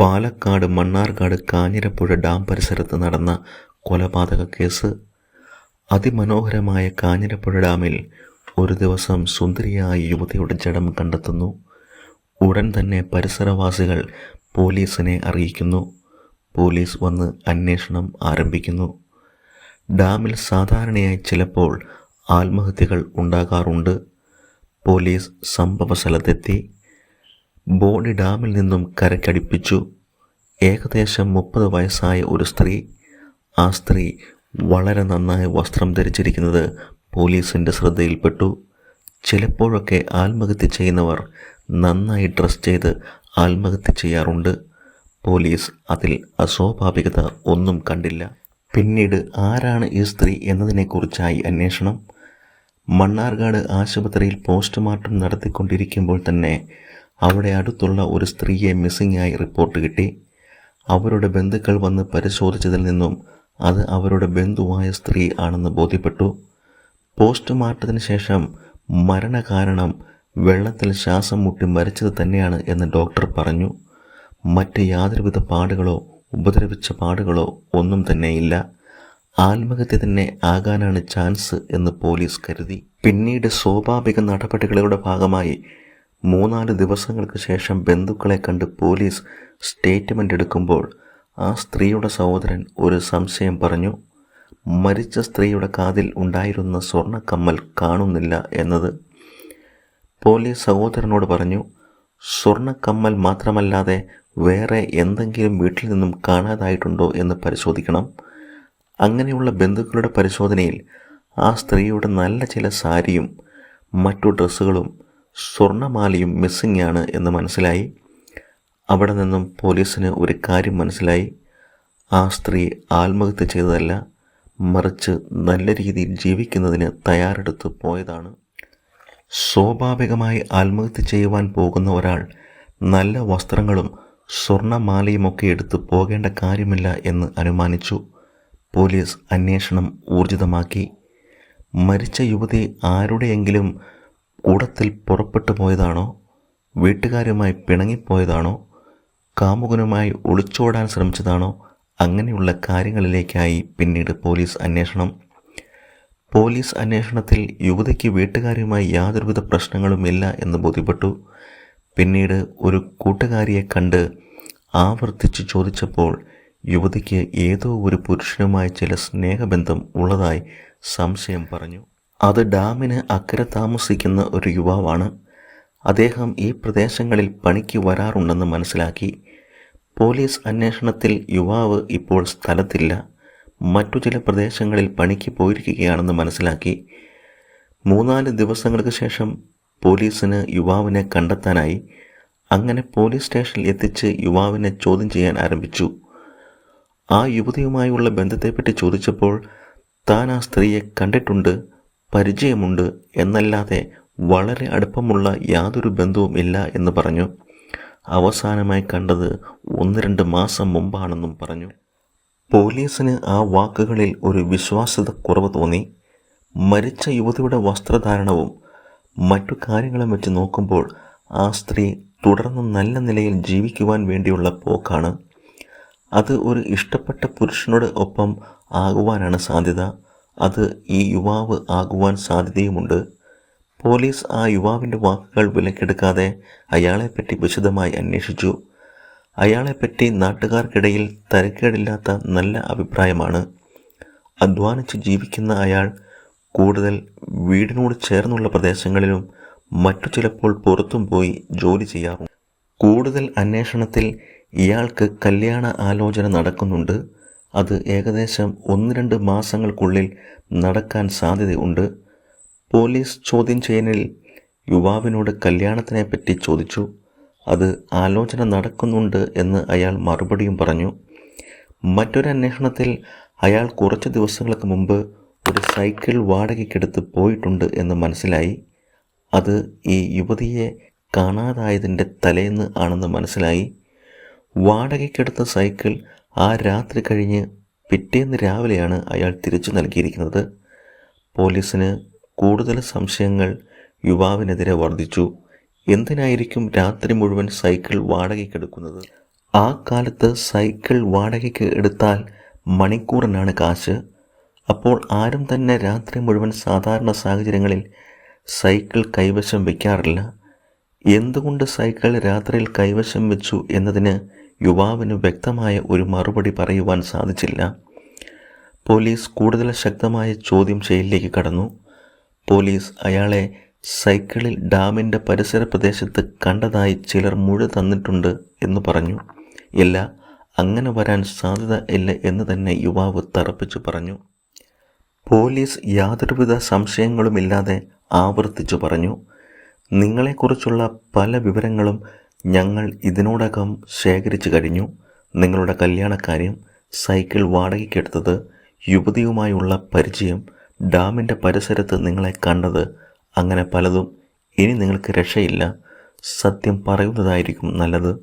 Palakkad Mannarkkad Kanjirappuzha dam പരിസരത്ത് നടന്ന കൊലപാതക കേസ്. അതിമനോഹരമായ കാഞ്ഞിരപ്പുഴ ഡാമിൽ ഒരു ദിവസം സുന്ദരിയായ യുവതിയുടെ ജഡം കണ്ടെത്തുന്നു. ഉടൻ തന്നെ പരിസരവാസികൾ പോലീസിനെ അറിയിക്കുന്നു. പോലീസ് വന്ന് അന്വേഷണം ആരംഭിക്കുന്നു. ഡാമിൽ സാധാരണയായി ചിലപ്പോൾ ആത്മഹത്യകൾ ഉണ്ടാകാറുണ്ട്. പോലീസ് സംഭവ സ്ഥലത്തെത്തി. ബോഡി ഡാമിൽ നിന്നും കരക്കടിപ്പിച്ചു. ഏകദേശം മുപ്പത് വയസ്സായ ഒരു സ്ത്രീ ആ സ്ത്രീ വളരെ നന്നായി വസ്ത്രം ധരിച്ചിരിക്കുന്നത് പോലീസിന്റെ ശ്രദ്ധയിൽപ്പെട്ടു. ചിലപ്പോഴൊക്കെ ആത്മഹത്യ ചെയ്യുന്നവർ നന്നായി ഡ്രസ് ചെയ്ത് ആത്മഹത്യ ചെയ്യാറുണ്ട്. പോലീസ് അതിൽ അസ്വാഭാവികത ഒന്നും കണ്ടില്ല. പിന്നീട് ആരാണ് ഈ സ്ത്രീ എന്നതിനെക്കുറിച്ചായി അന്വേഷണം. മണ്ണാർക്കാട് ആശുപത്രിയിൽ പോസ്റ്റ്മോർട്ടം നടത്തിക്കൊണ്ടിരിക്കുമ്പോൾ തന്നെ അവിടെ അടുത്തുള്ള ഒരു സ്ത്രീയെ മിസ്സിംഗ് ആയി റിപ്പോർട്ട് കിട്ടി. അവരുടെ ബന്ധുക്കൾ വന്ന് പരിശോധിച്ചതിൽ നിന്നും അത് അവരുടെ ബന്ധുവായ സ്ത്രീ ആണെന്ന് ബോധ്യപ്പെട്ടു. പോസ്റ്റ്മോർട്ടത്തിന് ശേഷം മരണകാരണം വെള്ളത്തിൽ ശ്വാസം മുട്ടി മരിച്ചത് തന്നെയാണ് എന്ന് ഡോക്ടർ പറഞ്ഞു. മറ്റ് യാതൊരുവിധ പാടുകളോ ഉപദ്രവിച്ച പാടുകളോ ഒന്നും തന്നെയില്ല. ആത്മഹത്യ തന്നെ ആകാനാണ് ചാൻസ് എന്ന് പോലീസ് കരുതി. പിന്നീട് സ്വാഭാവിക നടപടികളുടെ ഭാഗമായി മൂന്നാൽ ദിവസങ്ങൾക്ക് ശേഷം ബന്ധുക്കളെ കണ്ട് പോലീസ് സ്റ്റേറ്റ്മെന്റ് എടുക്കുമ്പോൾ ആ സ്ത്രീയുടെ സഹോദരൻ ഒരു സംശയം പറഞ്ഞു മരിച്ച സ്ത്രീയുടെ കാതിൽ ഉണ്ടായിരുന്ന സ്വർണക്കമ്മൽ കാണുന്നില്ല എന്നത്. പോലീസ് സഹോദരനോട് പറഞ്ഞു സ്വർണക്കമ്മൽ മാത്രമല്ലാതെ വേറെ എന്തെങ്കിലും വീട്ടിൽ നിന്നും കാണാതായിട്ടുണ്ടോ എന്ന് പരിശോധിക്കണം. അങ്ങനെയുള്ള ബന്ധുക്കളുടെ പരിശോധനയിൽ ആ സ്ത്രീയുടെ നല്ല ചില സാരിയും മറ്റു ഡ്രസ്സുകളും സ്വർണമാലയും മിസ്സിംഗ് ആണ് എന്ന് മനസ്സിലായി. അവിടെ നിന്നും പോലീസിന് ഒരു കാര്യം മനസ്സിലായി. ആ സ്ത്രീ ആത്മഹത്യ ചെയ്തതല്ല മറിച്ച് നല്ല രീതിയിൽ ജീവിക്കുന്നതിന് തയ്യാറെടുത്ത് പോയതാണ്. സ്വാഭാവികമായി ആത്മഹത്യ ചെയ്യുവാൻ പോകുന്ന ഒരാൾ നല്ല വസ്ത്രങ്ങളും സ്വർണമാലയുമൊക്കെ എടുത്ത് പോകേണ്ട കാര്യമില്ല എന്ന് അനുമാനിച്ചു. പോലീസ് അന്വേഷണം ഊർജിതമാക്കി. മരിച്ച യുവതി ആരുടെയെങ്കിലും കൂടത്തിൽ പുറപ്പെട്ടു പോയതാണോ? വീട്ടുകാരുമായി പിണങ്ങിപ്പോയതാണോ? കാമുകനുമായി ഒളിച്ചോടാൻ ശ്രമിച്ചതാണോ? അങ്ങനെയുള്ള കാര്യങ്ങളിലേക്കായി പിന്നീട് പോലീസ് അന്വേഷണം. പോലീസ് അന്വേഷണത്തിൽ യുവതിക്ക് വീട്ടുകാരുമായി യാതൊരുവിധ പ്രശ്നങ്ങളുമില്ല എന്ന് ബോധ്യപ്പെട്ടു. പിന്നീട് ഒരു കൂട്ടുകാരിയെ കണ്ട് ആവർത്തിച്ച് ചോദിച്ചപ്പോൾ യുവതിക്ക് ഏതോ ഒരു പുരുഷനുമായി ചില സ്നേഹബന്ധം ഉള്ളതായി സംശയം പറഞ്ഞു. അത് ഡാമിന് അക്കരെ താമസിക്കുന്ന ഒരു യുവാവാണ്. അദ്ദേഹം ഈ പ്രദേശങ്ങളിൽ പണിക്ക് വരാറുണ്ടെന്ന് മനസ്സിലാക്കി. പോലീസ് അന്വേഷണത്തിൽ യുവാവ് ഇപ്പോൾ സ്ഥലത്തില്ല. മറ്റു ചില പ്രദേശങ്ങളിൽ പണിക്ക് പോയിരിക്കുകയാണെന്ന് മനസ്സിലാക്കി. മൂന്നാൽ ദിവസങ്ങൾക്ക് ശേഷം പോലീസിന് യുവാവിനെ കണ്ടെത്താനായി അങ്ങനെ പോലീസ് സ്റ്റേഷനിൽ എത്തിച്ച് യുവാവിനെ ചോദ്യം ചെയ്യാൻ ആരംഭിച്ചു. ആ യുവതിയുമായുള്ള ബന്ധത്തെപ്പറ്റി ചോദിച്ചപ്പോൾ താൻ ആ സ്ത്രീയെ കണ്ടിട്ടുണ്ട്. പരിചയമുണ്ട് എന്നല്ലാതെ വളരെ അടുപ്പമുള്ള യാതൊരു ബന്ധവും ഇല്ല എന്ന് പറഞ്ഞു. അവസാനമായി കണ്ടത് ഒന്ന് രണ്ട് മാസം മുമ്പാണെന്നും പറഞ്ഞു. പോലീസിന് ആ വാക്കുകളിൽ ഒരു വിശ്വാസ്യത കുറവ് തോന്നി. മരിച്ച യുവതിയുടെ വസ്ത്രധാരണവും മറ്റു കാര്യങ്ങളും വെച്ച് നോക്കുമ്പോൾ ആ സ്ത്രീ തുടർന്ന് നല്ല നിലയിൽ ജീവിക്കുവാൻ വേണ്ടിയുള്ള പോക്കാണ്. അത് ഒരു ഇഷ്ടപ്പെട്ട പുരുഷനോട് ഒപ്പം ആകുവാനാണ് സാധ്യത. അത് ഈ യുവാവ് ആകുവാൻ സാധ്യതയുമുണ്ട്. പോലീസ് ആ യുവാവിന്റെ വാക്കുകൾ വിലക്കെടുക്കാതെ അയാളെപ്പറ്റി വിശദമായി അന്വേഷിച്ചു. അയാളെപ്പറ്റി നാട്ടുകാർക്കിടയിൽ തരക്കേടില്ലാത്ത നല്ല അഭിപ്രായമാണ്. അധ്വാനിച്ച് ജീവിക്കുന്ന അയാൾ കൂടുതൽ വീടിനോട് ചേർന്നുള്ള പ്രദേശങ്ങളിലും മറ്റു ചിലപ്പോൾ പുറത്തും പോയി ജോലി ചെയ്യാറുണ്ട്. കൂടുതൽ അന്വേഷണത്തിൽ ഇയാൾക്ക് കല്യാണ ആലോചന നടക്കുന്നുണ്ട്. അത് ഏകദേശം ഒന്ന് രണ്ട് മാസങ്ങൾക്കുള്ളിൽ നടക്കാൻ സാധ്യതയുണ്ട്. പോലീസ് ചോദ്യം ചെയ്യലിൽ യുവാവിനോട് കല്യാണത്തിനെപ്പറ്റി ചോദിച്ചു. അത് ആലോചന നടക്കുന്നുണ്ട് എന്ന് അയാൾ മറുപടിയും പറഞ്ഞു. മറ്റൊരു അന്വേഷണത്തിൽ അയാൾ കുറച്ച് ദിവസങ്ങൾക്ക് മുമ്പ് ഒരു സൈക്കിൾ വാടകയ്ക്കെടുത്ത് പോയിട്ടുണ്ട് എന്ന് മനസ്സിലായി. അത് ഈ യുവതിയെ കാണാതായതിന്റെ തലേന്ന് ആണെന്ന് മനസ്സിലായി. വാടകയ്ക്കെടുത്ത സൈക്കിൾ ആ രാത്രി കഴിഞ്ഞ് പിറ്റേന്ന് രാവിലെയാണ് അയാൾ തിരിച്ചു നൽകിയിരിക്കുന്നത്. പോലീസിന് കൂടുതൽ സംശയങ്ങൾ യുവാവിനെതിരെ വർദ്ധിച്ചു. എന്തിനായിരിക്കും രാത്രി മുഴുവൻ സൈക്കിൾ വാടകയ്ക്കെടുക്കുന്നത് ആ കാലത്ത് സൈക്കിൾ വാടകയ്ക്ക് എടുത്താൽ മണിക്കൂറിനാണ് കാശ്. അപ്പോൾ ആരും തന്നെ രാത്രി മുഴുവൻ സാധാരണ സാഹചര്യങ്ങളിൽ സൈക്കിൾ കൈവശം വയ്ക്കാറില്ല എന്തുകൊണ്ട് സൈക്കിൾ രാത്രിയിൽ കൈവശം വെച്ചു എന്നതിന് യുവാവിന് വ്യക്തമായ ഒരു മറുപടി പറയുവാൻ സാധിച്ചില്ല. പോലീസ് കൂടുതൽ ശക്തമായ ചോദ്യം ചെയ്യലിലേക്ക് കടന്നു. പോലീസ് അയാളെ സൈക്കിളിൽ ഡാമിന്റെ പരിസര പ്രദേശത്ത് കണ്ടതായി ചിലർ മുഴു തന്നിട്ടുണ്ട് എന്ന് പറഞ്ഞു. ഇല്ല അങ്ങനെ വരാൻ സാധ്യത ഇല്ല എന്ന് തന്നെ യുവാവ് തറപ്പിച്ചു പറഞ്ഞു. പോലീസ് യാതൊരുവിധ സംശയങ്ങളുമില്ലാതെ ആവർത്തിച്ചു പറഞ്ഞു. നിങ്ങളെക്കുറിച്ചുള്ള പല വിവരങ്ങളും ഞങ്ങൾ ഇതിനോടകം ശേഖരിച്ചു കഴിഞ്ഞു. നിങ്ങളുടെ കല്യാണക്കാര്യം സൈക്കിൾ വാടകയ്ക്കെടുത്തത് യുവതിയുമായുള്ള പരിചയം ഡാമിന്റെ പരിസരത്ത് നിങ്ങളെ കണ്ടത് അങ്ങനെ പലതും ഇനി നിങ്ങൾക്ക് രക്ഷയില്ല. സത്യം പറയുന്നതായിരിക്കും നല്ലത്.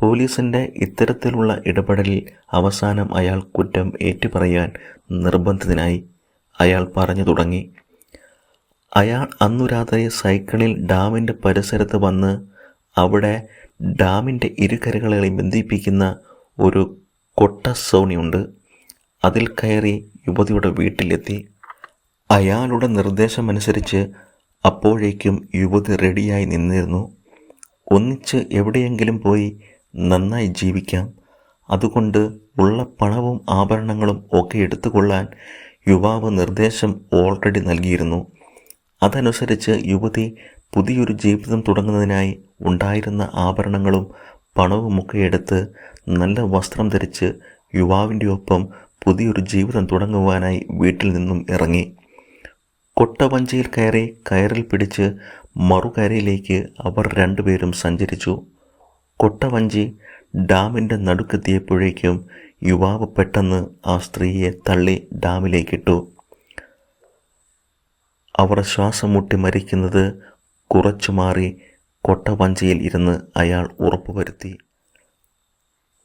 പോലീസിന്റെ ഇത്തരത്തിലുള്ള ഇടപെടലിൽ അവസാനം അയാൾ കുറ്റം ഏറ്റുപറയാൻ നിർബന്ധിതനായി. അയാൾ പറഞ്ഞു തുടങ്ങി അയാൾ അന്നു രാത്രി സൈക്കിളിൽ ഡാമിന്റെ പരിസരത്ത് വന്ന് അവിടെ ഡാമിന്റെ ഇരുകരകളെ ബന്ധിപ്പിക്കുന്ന ഒരു കൊട്ട സോണിയുണ്ട്. അതിൽ കയറി യുവതിയുടെ വീട്ടിലെത്തി. അയാളുടെ നിർദ്ദേശം അനുസരിച്ച് അപ്പോഴേക്കും യുവതി റെഡിയായി നിന്നിരുന്നു. ഒന്നിച്ച് എവിടെയെങ്കിലും പോയി നന്നായി ജീവിക്കാം. അതുകൊണ്ട് ഉള്ള പണവും ആഭരണങ്ങളും ഒക്കെ എടുത്തുകൊള്ളാൻ യുവാവ് നിർദ്ദേശം ഓൾറെഡി നൽകിയിരുന്നു. അതനുസരിച്ച് യുവതി പുതിയൊരു ജീവിതം തുടങ്ങുന്നതിനായി ഉണ്ടായിരുന്ന ആഭരണങ്ങളും പണവുമൊക്കെ എടുത്ത് നല്ല വസ്ത്രം ധരിച്ച് യുവാവിന്റെ ഒപ്പം പുതിയൊരു ജീവിതം തുടങ്ങുവാനായി വീട്ടിൽ നിന്നും ഇറങ്ങി. കൊട്ടവഞ്ചിയിൽ കയറി കയറിൽ പിടിച്ച് മറുകരയിലേക്ക് അവർ രണ്ടുപേരും സഞ്ചരിച്ചു. കൊട്ടവഞ്ചി ഡാമിന്റെ നടുക്കെത്തിയപ്പോഴേക്കും യുവാവ് പെട്ടെന്ന് ആ സ്ത്രീയെ തള്ളി ഡാമിലേക്കിട്ടു. അവർ ശ്വാസം മുട്ടി മരിക്കുന്നത് കുറച്ചു മാറി കൊട്ടവഞ്ചിയിൽ ഇരുന്ന് അയാൾ ഉറപ്പുവരുത്തി.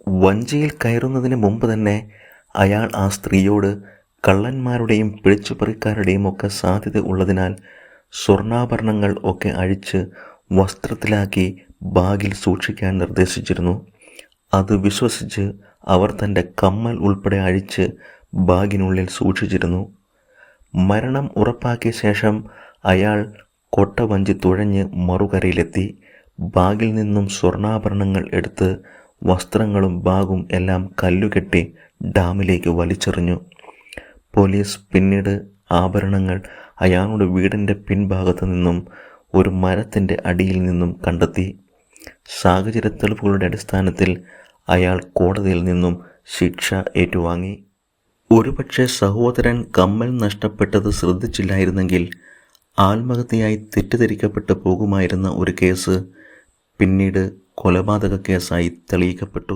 വഞ്ചിയിൽ കയറുന്നതിന് മുമ്പ് തന്നെ അയാൾ ആ സ്ത്രീയോട് കള്ളന്മാരുടെയും പിടിച്ചുപറിക്കാരുടെയും ഒക്കെ സാധ്യത ഉള്ളതിനാൽ സ്വർണാഭരണങ്ങൾ ഒക്കെ അഴിച്ച് വസ്ത്രത്തിലാക്കി ബാഗിൽ സൂക്ഷിക്കാൻ നിർദ്ദേശിച്ചിരുന്നു. അത് വിശ്വസിച്ച് അവർ തന്റെ കമ്മൽ ഉൾപ്പെടെ അഴിച്ച് ബാഗിനുള്ളിൽ സൂക്ഷിച്ചിരുന്നു. മരണം ഉറപ്പാക്കിയ ശേഷം അയാൾ കൊട്ടവഞ്ചി തുഴഞ്ഞ് മറുകരയിലെത്തി. ബാഗിൽ നിന്നും സ്വർണാഭരണങ്ങൾ എടുത്ത് വസ്ത്രങ്ങളും ബാഗും എല്ലാം കല്ലുകെട്ടി ഡാമിലേക്ക് വലിച്ചെറിഞ്ഞു. പോലീസ് പിന്നീട് ആഭരണങ്ങൾ അയാളുടെ വീടിന്റെ പിൻഭാഗത്തു നിന്നും ഒരു മരത്തിന്റെ അടിയിൽ നിന്നും കണ്ടെത്തി. സാഹചര്യ തെളിവുകളുടെ അടിസ്ഥാനത്തിൽ അയാൾ കോടതിയിൽ നിന്നും ശിക്ഷ ഏറ്റുവാങ്ങി. ഒരുപക്ഷെ സഹോദരൻ കമ്മൽ നഷ്ടപ്പെട്ടത് ശ്രദ്ധിച്ചില്ലായിരുന്നെങ്കിൽ ആത്മഹത്യയായി തെറ്റിദ്ധരിക്കപ്പെട്ടു പോകുമായിരുന്ന ഒരു കേസ് പിന്നീട് കൊലപാതക കേസായി തെളിയിക്കപ്പെട്ടു.